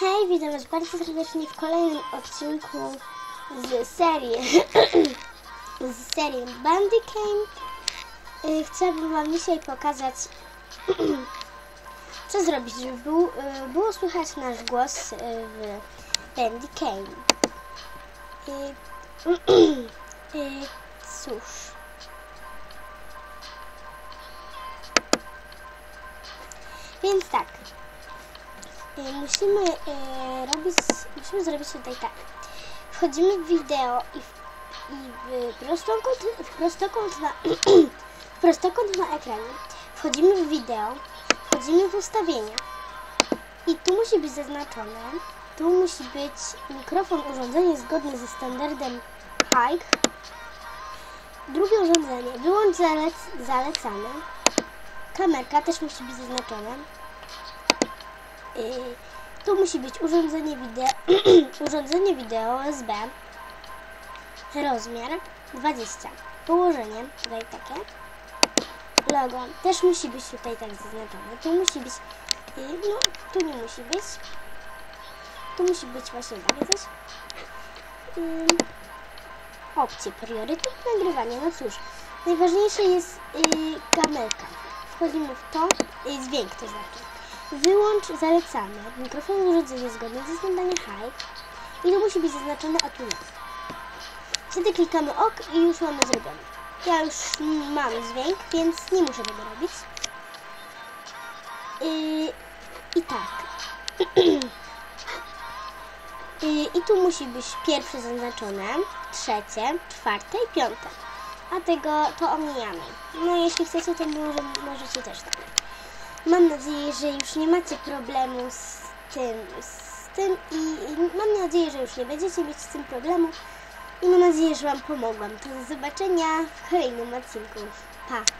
Hej, witam Was bardzo serdecznie w kolejnym odcinku z serii z serii Bandicam. Y, Chciałabym Wam dzisiaj pokazać co zrobić, żeby był, y, było słychać nasz głos y, w Bandicam. Cóż Więc tak. Y, Musimy y, robić, musimy zrobić tutaj tak. Wchodzimy w wideo i w, i w prostokąt, w prostokąt na, w prostokąt na ekranie. Wchodzimy w wideo, wchodzimy w ustawienia i tu musi być zaznaczone, tu musi być mikrofon urządzenie zgodne ze standardem HIKE. Drugie urządzenie, wyłącz zalec, zalecane. Kamerka też musi być zaznaczona. Yy, tu musi być urządzenie wideo, urządzenie wideo USB. Rozmiar 20. Położenie, tutaj takie. Logo też musi być tutaj tak zaznaczone. Tu musi być, yy, no tu nie musi być. Tu musi być właśnie takie coś. Yy, opcje priorytet nagrywania. No cóż, najważniejsze jest yy, kamerka. Wchodzimy w to, yy, dźwięk to znaczy. Wyłącz zalecane. Mikrofon urządzenie zgodne ze standardem high. I to musi być zaznaczone o tu jest. Wtedy klikamy OK i już mamy zrobione. Ja już mam dźwięk, więc nie muszę tego robić. Yy, I tak. Yy, I tu musi być pierwsze zaznaczone, trzecie, czwarte i piąte. A tego to omijamy. No jeśli chcecie, to może, możecie też tak. Mam nadzieję, że już nie macie problemu z tym, z tym i, i mam nadzieję, że już nie będziecie mieć z tym problemu i mam nadzieję, że Wam pomogłam. To do zobaczenia w kolejnym odcinku. Pa!